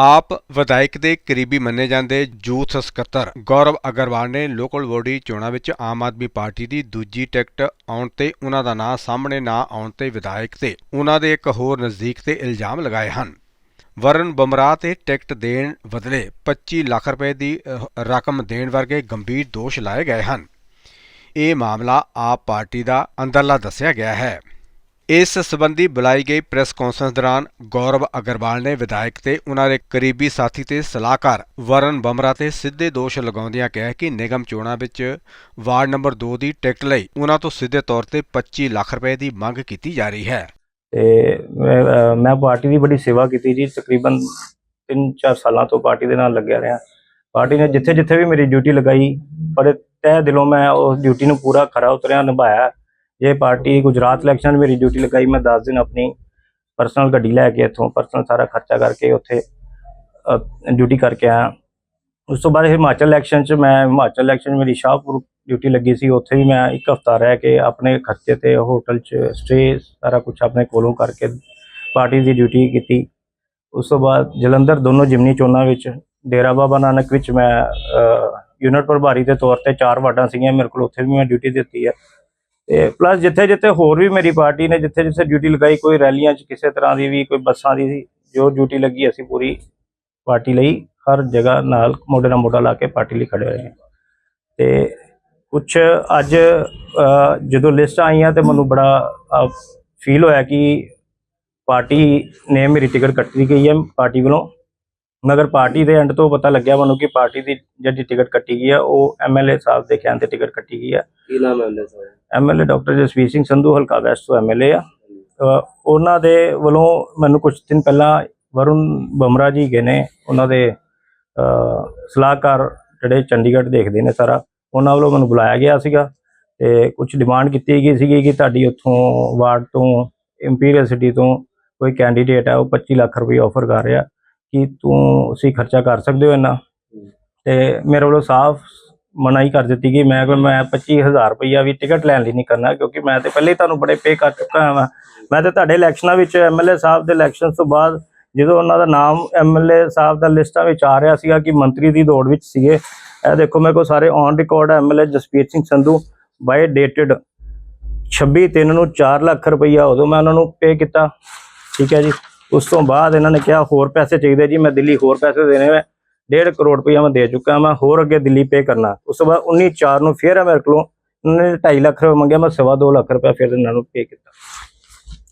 ਆਪ ਵਿਧਾਇਕ ਦੇ ਕਰੀਬੀ ਮੰਨੇ ਜਾਂਦੇ ਯੂਥ ਸਕੱਤਰ ਗੌਰਵ ਅਗਰਵਾਲ ਨੇ ਲੋਕਲ ਬੋਡੀ ਚੋਣਾਂ ਵਿੱਚ ਆਮ ਆਦਮੀ ਪਾਰਟੀ ਦੀ ਦੂਜੀ ਟਿਕਟ ਆਉਣ ਤੇ ਉਹਨਾਂ ਦਾ ਨਾਂ ਸਾਹਮਣੇ ਨਾ ਆਉਣ ਤੇ ਵਿਧਾਇਕ ਤੇ ਉਹਨਾਂ ਦੇ ਇੱਕ ਹੋਰ ਨਜ਼ਦੀਕ ਤੇ ਇਲਜ਼ਾਮ ਲਗਾਏ ਹਨ। ਵਰਨ ਬਮਰਾਹ ਤੇ ਟਿਕਟ ਦੇਣ ਬਦਲੇ 25 ਲੱਖ ਰੁਪਏ ਦੀ ਰਕਮ ਦੇਣ ਵਰਗੇ ਗੰਭੀਰ ਦੋਸ਼ ਲਾਏ ਗਏ ਹਨ। ਇਹ ਮਾਮਲਾ ਆਪ ਪਾਰਟੀ ਦਾ ਅੰਦਰਲਾ ਦੱਸਿਆ ਗਿਆ ਹੈ। ਇਸ ਸਬੰਧੀ ਬੁਲਾਈ ਗਈ ਪ੍ਰੈਸ ਕਾਨਫਰੰਸ ਦੌਰਾਨ ਗੌਰਵ ਅਗਰਵਾਲ ਨੇ ਵਿਧਾਇਕ ਤੇ ਉਹਨਾਂ ਦੇ ਕਰੀਬੀ ਸਾਥੀ ਤੇ ਸਲਾਹਕਾਰ ਵਰਨ ਬਮਰਾ ਤੇ ਸਿੱਧੇ ਦੋਸ਼ ਲਗਾਉਂਦਿਆਂ ਕਿਹਾ ਕਿ ਨਿਗਮ ਚੋਣਾਂ ਵਿੱਚ ਵਾਰਡ ਨੰਬਰ 2 ਦੀ ਟਿਕਟ ਲਈ ਉਹਨਾਂ ਤੋਂ ਸਿੱਧੇ ਤੌਰ ਤੇ 25 ਲੱਖ ਰੁਪਏ ਦੀ ਮੰਗ ਕੀਤੀ ਜਾ ਰਹੀ ਹੈ। ਤੇ ਮੈਂ ਪਾਰਟੀ ਦੀ ਬੜੀ ਸੇਵਾ ਕੀਤੀ ਜੀ, ਤਕਰੀਬਨ 3-4 ਸਾਲਾਂ ਤੋਂ ਪਾਰਟੀ ਦੇ ਨਾਲ ਲੱਗਿਆ ਰਿਹਾ। ਪਾਰਟੀ ਨੇ ਜਿੱਥੇ ਜਿੱਥੇ ਵੀ ਮੇਰੀ ਡਿਊਟੀ ਲਗਾਈ ਬੜੇ ਤਹਿ ਦਿਲੋਂ ਮੈਂ ਉਸ ਡਿਊਟੀ ਨੂੰ ਪੂਰਾ ਖਰਾ ਉਤਰਿਆ, ਨਿਭਾਇਆ। ਜੇ ਪਾਰਟੀ ਗੁਜਰਾਤ ਇਲੈਕਸ਼ਨ ਮੇਰੀ ਡਿਊਟੀ ਲਗਾਈ, ਮੈਂ 10 ਦਿਨ ਆਪਣੀ ਪਰਸਨਲ ਗੱਡੀ ਲੈ ਕੇ ਇੱਥੋਂ ਪਰਸਨਲ ਸਾਰਾ ਖਰਚਾ ਕਰਕੇ ਉੱਥੇ ਡਿਊਟੀ ਕਰਕੇ ਆਇਆ। ਉਸ ਤੋਂ ਬਾਅਦ ਹਿਮਾਚਲ ਇਲੈਕਸ਼ਨ 'ਚ ਮੈਂ, ਹਿਮਾਚਲ ਇਲੈਕਸ਼ਨ 'ਚ ਮੇਰੀ ਸ਼ਾਹਪੁਰ ਡਿਊਟੀ ਲੱਗੀ ਸੀ, ਉੱਥੇ ਵੀ ਮੈਂ ਇੱਕ ਹਫਤਾ ਰਹਿ ਕੇ ਆਪਣੇ ਖਰਚੇ ਤੇ ਹੋਟਲ 'ਚ ਸਟੇ ਸਾਰਾ ਕੁਝ ਆਪਣੇ ਕੋਲੋਂ ਕਰਕੇ ਪਾਰਟੀ ਦੀ ਡਿਊਟੀ ਕੀਤੀ। ਉਸ ਤੋਂ ਬਾਅਦ ਜਲੰਧਰ ਦੋਨੋਂ ਜਿਮਨੀ ਚੋਣਾਂ ਵਿੱਚ, ਡੇਰਾ ਬਾਬਾ ਨਾਨਕ ਵਿੱਚ ਮੈਂ ਯੂਨਿਟ ਪ੍ਰਭਾਰੀ ਦੇ ਤੌਰ ਤੇ ਚਾਰ ਵਾਰਡਾਂ ਸੀਗੀਆਂ, ਮੇਰੇ ਕੋਲ ਉੱਥੇ ਵੀ ਮੈਂ ਡਿਊਟੀ ਦਿੱਤੀ ਹੈ। ਤੇ ਪਲੱਸ ਜਿੱਥੇ ਜਿੱਥੇ ਹੋਰ ਵੀ ਮੇਰੀ ਪਾਰਟੀ ਨੇ ਜਿੱਥੇ ਜਿੱਥੇ ਡਿਊਟੀ ਲਗਾਈ ਕੋਈ ਰੈਲੀਆਂ 'ਚ ਕਿਸੇ ਤਰ੍ਹਾਂ ਦੀ ਵੀ ਕੋਈ ਬੱਸਾਂ ਦੀ ਸੀ, ਜੋ ਡਿਊਟੀ ਲੱਗੀ ਅਸੀਂ ਪੂਰੀ ਪਾਰਟੀ ਲਈ ਹਰ ਜਗ੍ਹਾ ਨਾਲ ਮੋਢੇ ਨਾਲ ਮੋਢਾ ਲਾ ਕੇ ਪਾਰਟੀ ਲਈ ਖੜੇ ਹੋਏ ਹਾਂ। ਤੇ ਕੁਝ ਅੱਜ ਜਦੋਂ ਲਿਸਟ ਆਈਆਂ ਤੇ ਮੈਨੂੰ ਬੜਾ ਫੀਲ ਹੋਇਆ ਕਿ ਪਾਰਟੀ ਨੇ ਮੇਰੀ ਟਿਕਟ ਕੱਟੀ ਗਈ ਹੈ ਪਾਰਟੀ ਵੱਲੋਂ। ਮਗਰ ਪਾਰਟੀ ਦੇ ਐਂਡ ਤੋਂ ਪਤਾ ਲੱਗਿਆ ਮੈਨੂੰ ਕਿ ਪਾਰਟੀ ਦੀ ਜਿਹੜੀ ਟਿਕਟ ਕੱਟੀ ਗਈ ਹੈ ਉਹ ਐਮਐਲਏ ਸਾਹਿਬ ਦੇ ਕਹਿਣ ਤੇ ਟਿਕਟ ਕੱਟੀ ਗਈ ਹੈ ਕੀ ਨਾਮ ਹੈ ਉਹਦਾ sir MLA doctor Jasvir Singh Sandhu ਹਲਕਾ ਵੈਸਟ ਤੋਂ ਐਮਐਲਏ ਆ। ਅਹ ਉਹਨਾਂ ਦੇ ਵੱਲੋਂ ਮੈਨੂੰ ਕੁਝ ਦਿਨ ਪਹਿਲਾਂ ਵਰੁਣ ਬਮਰਾ ਜੀ ਗਏ ਨੇ। ਉਹਨਾਂ ਦੇ ਅਹ ਸਲਾਹਕਾਰ ਜਿਹੜੇ ਚੰਡੀਗੜ੍ਹ ਦੇਖਦੇ ਨੇ ਸਾਰਾ ਉਹਨਾਂ ਵੱਲੋਂ ਮੈਨੂੰ ਬੁਲਾਇਆ ਗਿਆ ਸੀਗਾ ਤੇ ਕੁਝ ਡਿਮਾਂਡ ਕੀਤੀ ਗਈ ਸੀਗੀ ਕਿ ਤੁਹਾਡੀ ਉੱਥੋਂ ਵਾਰਡ ਤੋਂ ਇੰਪੀਰੀਅਲ ਸਿਟੀ ਤੋਂ ਕੋਈ ਕੈਂਡੀਡੇਟ ਹੈ ਉਹ 25 ਲੱਖ ਰੁਪਏ ਆਫਰ ਕਰ ਰਿਹਾ। ਕਿ ਤੂੰ ਅਸੀਂ ਖਰਚਾ ਕਰ ਸਕਦੇ ਹੋ ਇੰਨਾ। ਤੇ ਮੇਰੇ ਵੱਲੋਂ ਸਾਫ਼ ਮਨਾਹੀ ਕਰ ਦਿੱਤੀ ਕਿ ਮੈਂ ਕੋਈ ਮੈਂ 25000 ਰੁਪਈਆ ਵੀ ਟਿਕਟ ਲੈਣ ਲਈ ਨਹੀਂ ਕਰਨਾ ਕਿਉਂਕਿ ਮੈਂ ਤੇ ਪਹਿਲੇ ਹੀ ਤੁਹਾਨੂੰ ਬੜੇ ਪੇ ਕਰ ਚੁੱਕਾ ਹਾਂ। ਮੈਂ ਤੇ ਤੁਹਾਡੇ ਇਲੈਕਸ਼ਨਾਂ ਵਿੱਚ ਐਮਐਲਏ ਸਾਹਿਬ ਦੇ ਇਲੈਕਸ਼ਨ ਤੋਂ ਬਾਅਦ ਜਦੋਂ ਉਹਨਾਂ ਦਾ ਨਾਮ ਐਮਐਲਏ ਸਾਹਿਬ ਦਾ ਲਿਸਟਾਂ ਵਿੱਚ ਆ ਰਿਹਾ ਸੀਗਾ ਕਿ ਮੰਤਰੀ ਦੀ ਦੌੜ ਵਿੱਚ ਸੀਗੇ ਇਹ ਦੇਖੋ ਮੇਰੇ ਕੋਲ ਸਾਰੇ on record MLA Jasbir Singh Sandhu by dated 26 ਤਿੰਨ ਨੂੰ 4 ਲੱਖ ਰੁਪਈਆ ਉਦੋਂ ਮੈਂ ਉਹਨਾਂ ਨੂੰ ਪੇ ਕੀਤਾ। ਠੀਕ ਹੈ ਜੀ। ਉਸ ਤੋਂ ਬਾਅਦ ਇਹਨਾਂ ਨੇ ਕਿਹਾ, ਹੋਰ ਪੈਸੇ ਚਾਹੀਦੇ ਜੀ, ਮੈਂ ਦਿੱਲੀ ਹੋਰ ਪੈਸੇ ਦੇਣੇ ਮੈਂ 1.5 ਕਰੋੜ ਰੁਪਇਆ ਮੈਂ ਦੇ ਚੁੱਕਾ ਮੈਂ ਹੋਰ ਅੱਗੇ ਦਿੱਲੀ ਪੇ ਕਰਨਾ। ਉਸ ਤੋਂ ਬਾਅਦ 19 4 ਨੂੰ ਫੇਰ ਮੇਰੇ ਕੋਲੋਂ ਉਹਨਾਂ ਨੇ 2.5 ਲੱਖ ਰੁਪਏ ਮੰਗਿਆ ਮੈਂ ਸਵਾ ਦੋ ਲੱਖ ਰੁਪਏ ਫਿਰ ਇਹਨਾਂ ਨੂੰ ਪੇ ਕੀਤਾ।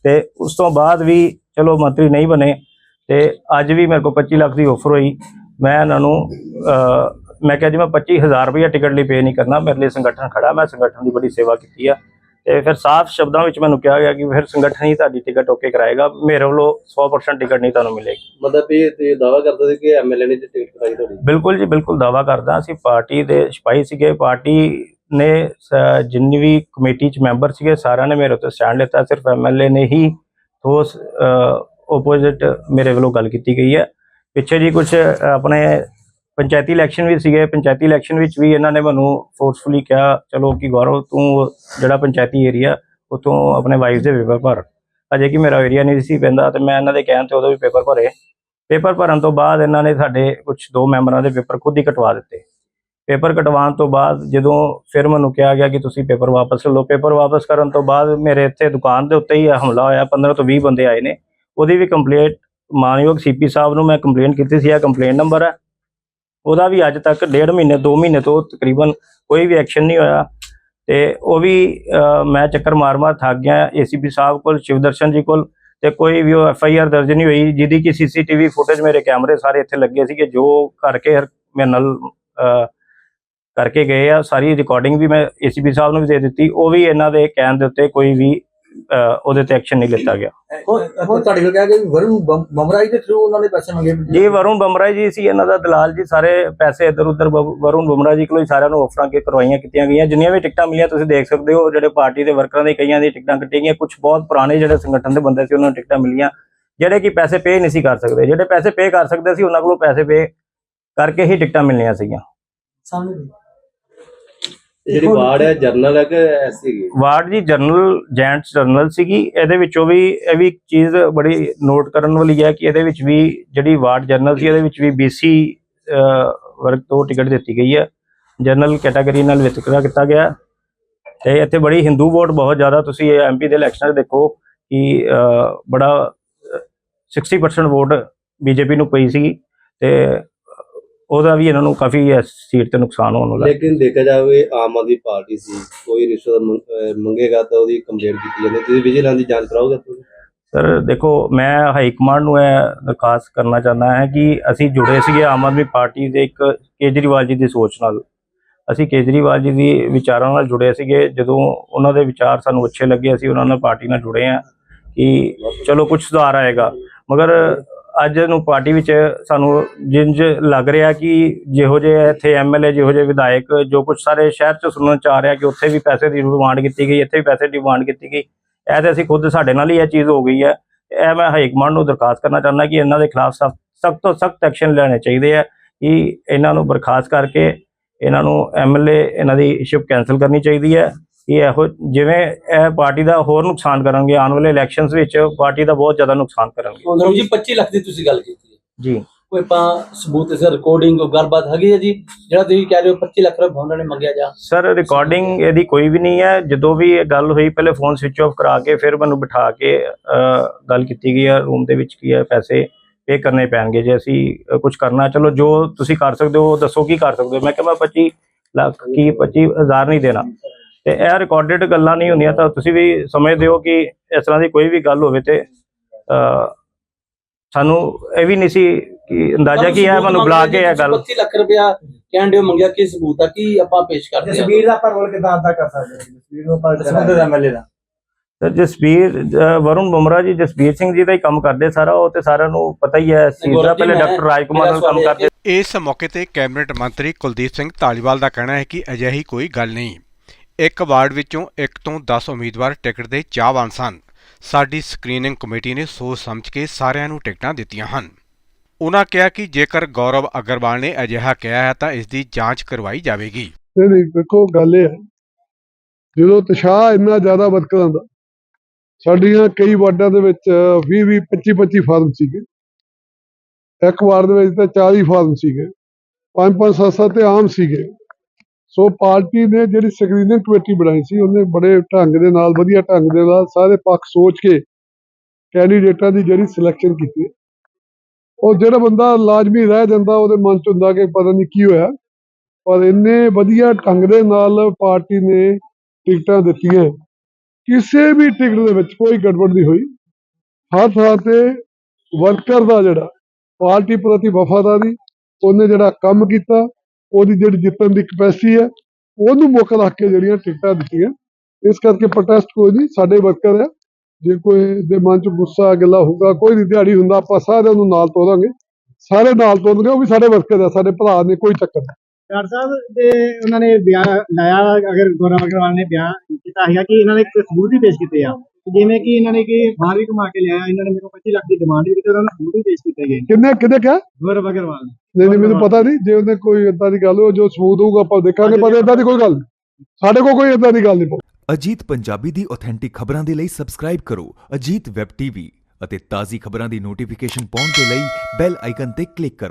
ਤੇ ਉਸ ਤੋਂ ਬਾਅਦ ਵੀ ਚਲੋ ਮੰਤਰੀ ਨਹੀਂ ਬਣੇ, ਤੇ ਅੱਜ ਵੀ ਮੇਰੇ ਕੋਲ 25 ਲੱਖ ਦੀ ਆਫਰ ਹੋਈ। ਮੈਂ ਇਹਨਾਂ ਨੂੰ ਮੈਂ ਕਿਹਾ ਜੀ, ਮੈਂ 25000 ਰੁਪਏ ਟਿਕਟ ਲਈ ਪੇ ਨਹੀਂ ਕਰਨਾ, ਮੇਰੇ ਲਈ ਸੰਗਠਨ ਖੜਾ, ਮੈਂ ਸੰਗਠਨ ਦੀ ਬੜੀ ਸੇਵਾ ਕੀਤੀ ਆ। ਤੇ ਫਿਰ ਸਾਫ਼ ਸ਼ਬਦਾਂ ਵਿੱਚ ਮੈਨੂੰ ਕਿਹਾ ਗਿਆ ਕਿ ਫਿਰ ਸੰਗਠਨ ਹੀ ਤੁਹਾਡੀ ਟਿਕਟ ਓਕੇ ਕਰਾਏਗਾ। ਮੇਰੇ ਵੱਲੋਂ 100% ਟਿਕਟ ਨਹੀਂ ਤੁਹਾਨੂੰ ਮਿਲੇਗੀ। ਮਤਲਬ ਇਹ ਤੇ ਦਾਵਾ ਕਰਦਾ ਸੀ ਕਿ ਐਮਐਲਏ ਨੇ ਤੇ ਟਿਕਟ ਕਟਾਈ ਤੁਹਾਡੀ? ਬਿਲਕੁਲ ਜੀ ਬਿਲਕੁਲ ਦਾਵਾ ਕਰਦਾ। ਅਸੀਂ ਪਾਰਟੀ ਦੇ ਸਿਪਾਹੀ ਸੀਗੇ। ਪਾਰਟੀ ਨੇ ਜਿੰਨੀ ਵੀ ਕਮੇਟੀ ਚ ਮੈਂਬਰ ਸੀਗੇ ਸਾਰਿਆਂ ਨੇ ਮੇਰੇ ਉੱਤੇ ਸਟੈਂਡ ਲਿੱਤਾ। ਸਿਰਫ ਐਮਐਲਏ ਨੇ ਹੀ ਠੋਸ ਆਪੋਜ਼ਿਟ ਮੇਰੇ ਵੱਲੋਂ ਗੱਲ ਕੀਤੀ ਗਈ ਹੈ। ਪਿੱਛੇ ਜੀ ਕੁਝ ਆਪਣੇ ਪੰਚਾਇਤੀ ਇਲੈਕਸ਼ਨ ਵੀ ਸੀਗੇ, ਪੰਚਾਇਤੀ ਇਲੈਕਸ਼ਨ ਵਿੱਚ ਵੀ ਇਹਨਾਂ ਨੇ ਮੈਨੂੰ ਫੋਰਸਫੁਲੀ ਕਿਹਾ, ਚਲੋ ਕਿ ਗੌਰਵ, ਤੂੰ ਜਿਹੜਾ ਪੰਚਾਇਤੀ ਏਰੀਆ ਉਤੋਂ ਆਪਣੇ ਵਾਈਫ ਦੇ ਪੇਪਰ ਭਰ। ਅਜੇ ਕਿ ਮੇਰਾ ਏਰੀਆ ਨਹੀਂ ਸੀ ਪੈਂਦਾ ਤੇ ਮੈਂ ਇਹਨਾਂ ਦੇ ਕਹਿਣ ਤੇ ਉਦੋਂ ਵੀ ਪੇਪਰ ਭਰੇ। ਪੇਪਰ ਭਰਨ ਤੋਂ ਬਾਅਦ ਇਹਨਾਂ ਨੇ ਸਾਡੇ ਕੁਝ ਦੋ ਮੈਂਬਰਾਂ ਦੇ ਪੇਪਰ ਖੁਦ ਹੀ ਕਟਵਾ ਦਿੱਤੇ। ਪੇਪਰ ਕਟਵਾਉਣ ਤੋਂ ਬਾਅਦ ਜਦੋਂ ਫਿਰ ਮੈਨੂੰ ਕਿਹਾ ਗਿਆ ਕਿ ਤੁਸੀਂ ਪੇਪਰ ਵਾਪਸ ਲੈ ਲਓ। ਪੇਪਰ ਵਾਪਸ ਕਰਨ ਤੋਂ ਬਾਅਦ ਮੇਰੇ ਇੱਥੇ ਦੁਕਾਨ ਦੇ ਉੱਤੇ ਹੀ ਇਹ ਹਮਲਾ ਹੋਇਆ 15 ਤੋਂ 20 ਬੰਦੇ ਆਏ ਨੇ। ਉਹਦੀ ਵੀ ਕੰਪਲੇਂਟ ਮਾਨਯੋਗ ਸੀਪੀ ਸਾਹਿਬ ਨੂੰ ਮੈਂ ਕੰਪਲੇਂਟ ਕੀਤੀ ਸੀ, ਇਹ ਕੰਪਲੇਂਟ ਨੰਬਰ ਹੈ। ਉਹਦਾ ਵੀ ਅੱਜ ਤੱਕ ਡੇਢ ਮਹੀਨੇ 2 ਮਹੀਨੇ ਤੋਂ ਤਕਰੀਬਨ ਕੋਈ ਵੀ ਐਕਸ਼ਨ ਨਹੀਂ ਹੋਇਆ। ਤੇ ਉਹ ਵੀ ਮੈਂ ਚੱਕਰ ਮਾਰ-ਮਾਰ ਥੱਕ ਗਿਆ। ਏਸੀਪੀ ਸਾਹਿਬ ਕੋਲ ਸ਼ਿਵਦਰਸ਼ਨ ਜੀ ਕੋਲ ਤੇ ਕੋਈ ਵੀ ਉਹ ਐਫ ਆਈ ਆਰ ਦਰਜ ਨਹੀਂ ਹੋਈ। ਜਿਹਦੀ ਕਿ ਸੀਸੀਟੀਵੀ ਫੁਟੇਜ ਮੇਰੇ ਕੈਮਰੇ ਸਾਰੇ ਇੱਥੇ ਲੱਗੇ ਸੀਗੇ, ਜੋ ਕਰਕੇ ਹਰ- ਮੇਰੇ ਨਾਲ ਕਰਕੇ ਗਏ ਆ। ਸਾਰੀ ਰਿਕਾਰਡਿੰਗ ਵੀ ਮੈਂ ਏਸੀਪੀ ਸਾਹਿਬ ਨੂੰ ਵੀ ਦੇ ਦਿੱਤੀ। ਉਹ ਵੀ ਇਹਨਾਂ ਦੇ ਕਹਿਣ ਦੇ ਉੱਤੇ ਕੋਈ ਵੀ ਉਹਦੇ ਤੇ ਐਕਸ਼ਨ ਨਹੀਂ ਲਿੱਤਾ ਗਿਆ। ਉਹ ਤੁਹਾਡੇ ਕੋਲ ਕਹਿ ਵਰੁਣ ਬਮ- ਬਮਰਾ ਜੀ ਦੇ ਥਰੂ ਉਹਨਾਂ ਨੇ ਪੈਸੇ ਮੰਗੇ ਜੀ ਵਰੁਣ ਬਮਰਾ ਜੀ ਸੀ ਇਹਨਾਂ ਦਾ ਦਲਾਲ ਜੀ ਸਾਰੇ ਪੈਸੇ ਇੱਧਰ ਉੱਧਰ ਵਰੁਣ ਬਮਰਾ ਜੀ ਕੋਲੋਂ ਹੀ ਸਾਰਿਆਂ ਨੂੰ ਆਫਰਾਂ ਕੇ ਕਰਵਾਈਆਂ ਕੀਤੀਆਂ ਗਈਆਂ। ਜਿੰਨੀਆਂ ਵੀ ਟਿਕਟਾਂ ਮਿਲੀਆਂ ਤੁਸੀਂ ਦੇਖ ਸਕਦੇ ਹੋ ਜਿਹੜੇ ਪਾਰਟੀ ਦੇ ਵਰਕਰਾਂ ਦੇ ਕਈਆਂ ਦੀ ਟਿਕਟਾਂ ਕੱਟੀਆਂ ਗਈਆਂ। ਕੁਝ ਬਹੁਤ ਪੁਰਾਣੇ ਜਿਹੜੇ ਸੰਗਠਨ ਦੇ ਬੰਦੇ ਸੀ ਉਹਨਾਂ ਨੂੰ ਟਿਕਟਾਂ ਮਿਲੀਆਂ। ਜਿਹੜੇ ਕਿ ਪੈਸੇ ਪੇ ਨਹੀਂ ਸੀ ਕਰ ਸਕਦੇ। ਜਿਹੜੇ ਪੈਸੇ ਪੇ ਕਰ ਸਕਦੇ ਸੀ ਉਹਨਾਂ ਕੋਲੋਂ ਪੈਸੇ ਪੇ ਕਰਕੇ ਹੀ ਟਿਕਟਾਂ ਮਿਲਣੀਆਂ ਸੀਗੀਆਂ। ਸਾਹਮਣੇ ਜਿਹੜੀ ਵਾਰਡ ਹੈ ਜਰਨਲ ਹੈ ਕਿ ਐਸੀ ਹੈਗੀ? ਵਾਰਡ ਜੀ ਜਨਰਲ ਜੈਂਟਸ ਜਨਰਲ ਸੀਗੀ। ਇਹਦੇ ਵਿੱਚੋਂ ਵੀ ਇਹ ਵੀ ਇੱਕ ਚੀਜ਼ ਬੜੀ ਨੋਟ ਕਰਨ ਵਾਲੀ ਹੈ ਕਿ ਇਹਦੇ ਵਿੱਚ ਵੀ ਜਿਹੜੀ ਵਾਰਡ ਜਨਰਲ ਸੀ ਇਹਦੇ ਵਿੱਚ ਵੀ BC ਵਰਗ ਤੋਂ ਟਿਕਟ ਦਿੱਤੀ ਗਈ ਹੈ। ਜਨਰਲ ਕੈਟਾਗਰੀ ਨਾਲ ਵਿਤਕਰਾ ਕੀਤਾ ਗਿਆ। ਤੇ ਇੱਥੇ ਬੜੀ ਹਿੰਦੂ ਵੋਟ ਬਹੁਤ ਜ਼ਿਆਦਾ। ਤੁਸੀਂ ਇਹ ਐਮਪੀ ਦੇ ਇਲੈਕਸ਼ਨ ਦੇਖੋ ਕਿ ਬੜਾ ਅਹ, 60% ਵੋਟ ਬੀਜੇਪੀ ਨੂੰ ਪਈ ਸੀਗੀ। ਤੇ ਉਹਦਾ ਵੀ ਇਹਨਾਂ ਨੂੰ ਕਾਫੀ ਇਸ ਸੀਟ ਤੇ ਨੁਕਸਾਨ ਹੋਣ ਵਾਲਾ। ਲੇਕਿਨ ਦੇਖਿਆ ਜਾਵੇ ਆਮ ਆਦਮੀ ਪਾਰਟੀ ਸੀ ਕੋਈ ਰਿਸ਼ਵਤ ਮੰਗ- ਮੰਗੇਗਾ ਤਾਂ ਉਹਦੀ ਕੰਪਲੇਂਟ ਕੀਤੀ ਜਾਂਦੀ ਤੁਸੀਂ ਵਿਜੀਲੈਂਸ ਦੀ ਜਾਂਚ ਕਰਾਓਗੇ ਤੁਸੀਂ ਸਰ ਦੇਖੋ ਮੈਂ ਹਾਈ ਕਮਾਂਡ ਨੂੰ ਇਹ ਦਰਖਾਸਤ ਕਰਨਾ ਚਾਹੁੰਦਾ ਹਾਂ ਕਿ ਅਸੀਂ ਜੁੜੇ ਸੀਗੇ ਆਮ ਆਦਮੀ ਪਾਰਟੀ ਦੇ ਇੱਕ ਕੇਜਰੀਵਾਲ ਜੀ ਦੀ ਸੋਚ ਨਾਲ। ਅਸੀਂ ਕੇਜਰੀਵਾਲ ਜੀ ਦੀ ਵਿਚਾਰਾਂ ਨਾਲ ਜੁੜੇ ਸੀਗੇ। ਜਦੋਂ ਉਹਨਾਂ ਦੇ ਵਿਚਾਰ ਸਾਨੂੰ ਅੱਛੇ ਲੱਗੇ ਅਸੀਂ ਉਹਨਾਂ ਨਾਲ ਪਾਰਟੀ ਨਾਲ ਜੁੜੇ ਹਾਂ ਕਿ ਚਲੋ ਕੁਝ ਸੁਧਾਰ ਆਏਗਾ। ਮਗਰ ਅੱਜ ਨੂੰ ਪਾਰਟੀ ਵਿੱਚ ਸਾਨੂੰ ਜਿੰਜ ਲੱਗ ਰਿਹਾ ਕਿ ਜਿਹੋ ਜਿਹੇ ਇੱਥੇ ਐਮਐਲਏ ਜਿਹੋ ਜਿਹੇ ਵਿਧਾਇਕ, ਜੋ ਕੁਝ ਸਾਰੇ ਸ਼ਹਿਰ ਚ ਸੁਣਨ ਚ ਆ ਰਿਹਾ ਕਿ ਉੱਥੇ ਵੀ ਪੈਸੇ ਦੀ ਡਿਮਾਂਡ ਕੀਤੀ ਗਈ, ਇੱਥੇ ਵੀ ਪੈਸੇ ਦੀ ਡਿਮਾਂਡ ਕੀਤੀ ਗਈ। ਇਹ ਤੇ ਅਸੀਂ ਖੁਦ ਸਾਡੇ ਨਾਲ ਹੀ ਇਹ ਚੀਜ਼ ਹੋ ਗਈ ਹੈ। ਇਹ ਮੈਂ ਹਾਈ ਕਮਾਂਡ ਨੂੰ ਦਰਖਾਸਤ ਕਰਨਾ ਚਾਹੁੰਦਾ ਕਿ ਇਹਨਾਂ ਦੇ ਖਿਲਾਫ ਸਖਤ ਤੋਂ ਸਖਤ ਐਕਸ਼ਨ ਲੈਣੇ ਚਾਹੀਦੇ ਆ ਕਿ ਇਹਨਾਂ ਨੂੰ ਬਰਖਾਸਤ ਕਰਕੇ ਇਹਨਾਂ ਨੂੰ ਐਮਐਲਏ ਇਹਨਾਂ ਦੀ ਸ਼ਿਪ ਕੈਨਸਲ ਕਰਨੀ ਚਾਹੀਦੀ ਹੈ। ਕਿ ਇਹੋ ਜਿਵੇਂ ਇਹ ਪਾਰਟੀ ਦਾ ਹੋਰ ਨੁਕਸਾਨ ਕਰਨਗੇ ਆਉਣ ਵਾਲੇ ਇਲੈਕਸ਼ਨਸ ਵਿੱਚ ਪਾਰਟੀ ਦਾ ਬਹੁਤ ਜ਼ਿਆਦਾ ਨੁਕਸਾਨ ਕਰਨਗੇ ਗੁਰੂ ਜੀ 25 ਲੱਖ ਦੀ ਤੁਸੀਂ ਗੱਲ ਕੀਤੀ ਹੈ। ਜੀ। ਕੋਈ ਆਪਾਂ ਸਬੂਤ ਇਸ ਰਿਕਾਰਡਿੰਗ ਕੋਈ ਗੱਲਬਾਤ ਹੈਗੀ ਹੈ ਜੀ? ਜਿਹੜਾ ਤੁਸੀਂ ਕਹਿ ਰਹੇ ਹੋ 25 ਲੱਖ ਰੁਪਏ ਉਹਨਾਂ ਨੇ ਮੰਗਿਆ ਜਾ ਸਰ ਰਿਕਾਰਡਿੰਗ ਇਹਦੀ ਕੋਈ ਵੀ ਨਹੀਂ ਹੈ। ਜਦੋਂ ਵੀ ਇਹ ਗੱਲ ਹੋਈ ਪਹਿਲੇ ਫੋਨ ਸਵਿਚ ਆਫ ਕਰਾ ਕੇ ਫਿਰ ਮੈਨੂੰ ਬਿਠਾ ਕੇ ਗੱਲ ਕੀਤੀ ਗਈ ਹੈ। ਰੂਮ ਦੇ ਵਿੱਚ ਕੀ ਹੈ ਪੈਸੇ ਪੇ ਕਰਨੇ ਪੈਣਗੇ ਜੇ ਅਸੀਂ ਕੁਝ ਕਰਨਾ ਚਲੋ ਜੋ ਤੁਸੀਂ ਕਰ ਸਕਦੇ ਹੋ ਦੱਸੋ ਕੀ ਕਰ ਸਕਦੇ ਹੋ। ਮੈਂ ਕਿਹਾ ਮੈਂ 25 ਲੱਖ ਕੀ 25000 ਨਹੀਂ ਦੇਣਾ। ਤੇ ਇਹ ਰਿਕਾਰਡਡ ਗੱਲਾਂ ਨਹੀਂ ਹੁੰਦੀਆਂ ਤਾਂ ਤੁਸੀਂ ਵੀ ਸਮਝਦੇ ਹੋ ਕਿ ਇਸ ਤਰ੍ਹਾਂ ਦੀ ਕੋਈ ਵੀ ਗੱਲ ਹੋਵੇ ਤੇ ਸਾਨੂੰ ਇਹ ਵੀ ਨਹੀਂ ਸੀ ਕਿ ਅੰਦਾਜ਼ਾ ਕੀ ਹੈ ਮੈਨੂੰ ਬੁਲਾ ਕੇ ਇਹ ਗੱਲ 25 ਲੱਖ ਰੁਪਇਆ ਕਹਿਣ ਦਿਓ ਮੰਗਿਆ ਕੀ ਸਬੂਤ ਆ ਕੀ ਆਪਾਂ ਪੇਸ਼ ਕਰਦੇ ਹਾਂ ਜਸਵੀਰ ਦਾ ਆਪਾਂ ਰੋਲ ਕਿਦਾਂ ਅਦਾ ਕਰ ਸਕਦੇ ਹਾਂ? ਜਸਵੀਰ ਨੂੰ ਆਪਾਂ ਸੰਬੰਧਿਤ ਐਮਐਲਏ ਦਾ ਸਰ ਜਸਬੀਰ ਅਹ ਵਰੁਣ ਬੁਮਰਾ ਜੀ ਜਸਬੀਰ ਸਿੰਘ ਜੀ ਦਾ ਹੀ ਕੰਮ ਕਰਦੇ ਸਾਰਾ ਉਹ ਤੇ ਸਾਰਿਆਂ ਨੂੰ ਪਤਾ ਹੀ ਹੈ ਸੀ ਗੌਰਵ ਜੀ, ਪਹਿਲੇ ਡਾਕਟਰ ਰਾਜਕੁਮਾਰ ਨਾਲ ਕੰਮ ਕਰਦੇ। ਇਸ ਮੌਕੇ ਤੇ ਕੈਬਨਿਟ ਮੰਤਰੀ ਕੁਲਦੀਪ ਸਿੰਘ ਧਾਲੀਵਾਲ ਦਾ ਕਹਿਣਾ ਹੈ ਕਿ ਅਜਿਹੀ ਕੋਈ ਗੱਲ ਨਹੀਂ। ਇੱਕ ਵਾਰਡ ਵਿੱਚੋਂ ਇੱਕ ਤੋਂ 10 ਉਮੀਦਵਾਰ ਟਿਕਟ ਦੇ ਚਾਹਵਾਨ ਸਨ। ਸਾਡੀ ਸਕਰੀਨਿੰਗ ਕਮੇਟੀ ਨੇ ਸੋਚ ਸਮਝ ਕੇ ਸਾਰਿਆਂ ਨੂੰ ਟਿਕਟਾਂ ਦਿੱਤੀਆਂ ਹਨ। ਉਨ੍ਹਾਂ ਕਿਹਾ ਕਿ ਜੇਕਰ ਗੌਰਵ ਅਗਰਵਾਲ ਨੇ ਅਜਿਹਾ ਕਿਹਾ ਹੈ ਤਾਂ ਇਸ ਦੀ ਜਾਂਚ ਕਰਵਾਈ ਜਾਵੇਗੀ। ਨਹੀਂ ਨਹੀਂ ਗੱਲ ਇਹ ਹੈ। ਜਦੋਂ ਤਸ਼ਾਹ ਇੰਨਾ ਜ਼ਿਆਦਾ ਵਰਕਰਾਂ ਦਾ ਸਾਡੀਆਂ ਕਈ ਵਾਰਡਾਂ ਦੇ ਵਿੱਚ 20 20 25 25 ਫਾਰਮ ਸੀਗੇ। ਇੱਕ ਵਾਰਡ ਦੇ ਵਿੱਚ ਤਾਂ 40 ਫਾਰਮ ਸੀਗੇ। ਪੰਜ ਪੰਜ, ਸੱਤ ਸੱਤ ਤੇ ਆਮ ਸੀਗੇ। ਸੋ ਪਾਰਟੀ ਨੇ ਜਿਹੜੀ ਸਕਰੀਨਿੰਗ ਕਮੇਟੀ ਬਣਾਈ ਸੀ, ਉਹਨੇ ਬੜੇ ਢੰਗ ਦੇ ਨਾਲ, ਵਧੀਆ ਢੰਗ ਦੇ ਨਾਲ ਸਾਰੇ ਪੱਖ ਸੋਚ ਕੇ ਕੈਂਡੀਡੇਟਾਂ ਦੀ ਜਿਹੜੀ ਸਿਲੈਕਸ਼ਨ ਕੀਤੀ ਉਹ ਜਿਹੜਾ ਬੰਦਾ ਲਾਜ਼ਮੀ ਰਹਿ ਜਾਂਦਾ, ਉਹਦੇ ਮਨ ਚ ਹੁੰਦਾ ਕਿ ਪਤਾ ਨਹੀਂ ਕੀ ਹੋਇਆ, ਪਰ ਇੰਨੇ ਵਧੀਆ ਢੰਗ ਦੇ ਨਾਲ ਪਾਰਟੀ ਨੇ ਟਿਕਟਾਂ ਦਿੱਤੀਆਂ। ਕਿਸੇ ਵੀ ਟਿਕਟ ਦੇ ਵਿੱਚ ਕੋਈ ਗੜਬੜ ਨਹੀਂ ਹੋਈ। ਹਰ ਥਾਂ ਤੇ ਵਰਕਰ ਦਾ ਜਿਹੜਾ, ਪਾਰਟੀ ਪ੍ਰਤੀ ਵਫਾਦਾਰੀ, ਉਹਨੇ ਜਿਹੜਾ ਕੰਮ ਕੀਤਾ। ਉਹਦੀ ਜਿਹੜੀ ਜਿੱਤਣ ਦੀ ਕਪੈਸਿਟੀ ਹੈ, ਉਹਨੂੰ ਮੁੱਖ ਰੱਖ ਕੇ ਜਿਹੜੀਆਂ ਟਿਕਟਾਂ ਦਿੱਤੀਆਂ। ਇਸ ਕਰਕੇ ਪ੍ਰੋਟੈਸਟ ਕੋਈ ਨਹੀਂ, ਸਾਡੇ ਵਰਕਰ ਹੈ। ਜੇ ਕੋਈ ਦੇ ਮਨ ਚ ਗੁੱਸਾ ਗਿਲਾ ਹੋਊਗਾ, ਕੋਈ ਨਹੀਂ ਦਿਹਾੜੀ ਹੁੰਦਾ, ਆਪਾਂ ਸਾਰਿਆਂ ਨੂੰ ਨਾਲ ਤੋਰਾਂਗੇ। ਸਾਰੇ ਨਾਲ ਤੋਰਨਗੇ, ਉਹ ਵੀ ਸਾਡੇ ਵਰਕਰ ਹੈ, ਸਾਡੇ ਭਰਾ ਨੇ, ਕੋਈ ਚੱਕਰ ਨਹੀਂ। ਡਾਕਟਰ ਸਾਹਿਬ ਦੇ ਉਹਨਾਂ ਨੇ ਬਿਆਨ ਲਾਇਆ, ਅਗਰ ਗੌਰਵ ਅਗਰਵਾਲ ਨੇ ਬਿਆਨ ਕੀਤਾ ਹੈਗਾ ਕਿ ਇਹਨਾਂ ਨੇ ਸਬੂਤ ਵੀ ਪੇਸ਼ ਕੀਤੇ ਆ? ਜਿਵੇਂ ਕਿ ਇਹਨਾਂ ਨੇ ਕਿ ਬਾਹਰ ਵੀ ਘੁਮਾ ਕੇ ਲਿਆਇਆ ਇਹਨਾਂ ਨੇ ਮੇਰੇ ਕੋਲ 25 ਲੱਖ ਦੀ ਡਿਮਾਂਡ ਵੀ ਕੀਤੀ ਉਹਨਾਂ ਨੂੰ ਵੀ ਪੇਸ਼ ਕੀਤੇ ਗਏ ਕਿੰਨੇ ਕਿੰਨੇ ਕਿਹਾ? ਗੌਰਵ ਅਗਰਵਾਲ। ਨੇ ਨਹੀਂ ਨਹੀਂ ਮੈਨੂੰ ਪਤਾ ਨਹੀਂ ਜੇ ਉਹਨੇ ਕੋਈ ਏਦਾਂ ਦੀ ਗੱਲ ਹੋ ਜੋ ਸਬੂਤ ਹੋਊਗਾ ਆਪਾਂ ਦੇਖਾਂਗੇ ਪਰ ਏਦਾਂ ਦੀ ਕੋਈ ਗੱਲ ਨਹੀਂ। ਸਾਡੇ ਕੋਲ ਕੋਈ ਏਦਾਂ ਦੀ ਗੱਲ ਨਹੀਂ। ਅਜੀਤ ਪੰਜਾਬੀ ਦੀ ਆਥੈਂਟਿਕ ਖਬਰਾਂ ਦੇ ਲਈ ਸਬਸਕ੍ਰਾਈਬ ਕਰੋ ਅਜੀਤ ਵੈਬ ਟੀਵੀ ਅਤੇ ਤਾਜ਼ੀ ਖਬਰਾਂ ਦੀ ਨੋਟੀਫਿਕੇਸ਼ਨ ਪਾਉਣ ਦੇ ਲਈ ਬੈਲ ਆਈਕਨ ਤੇ ਕਲਿੱਕ ਕਰੋ।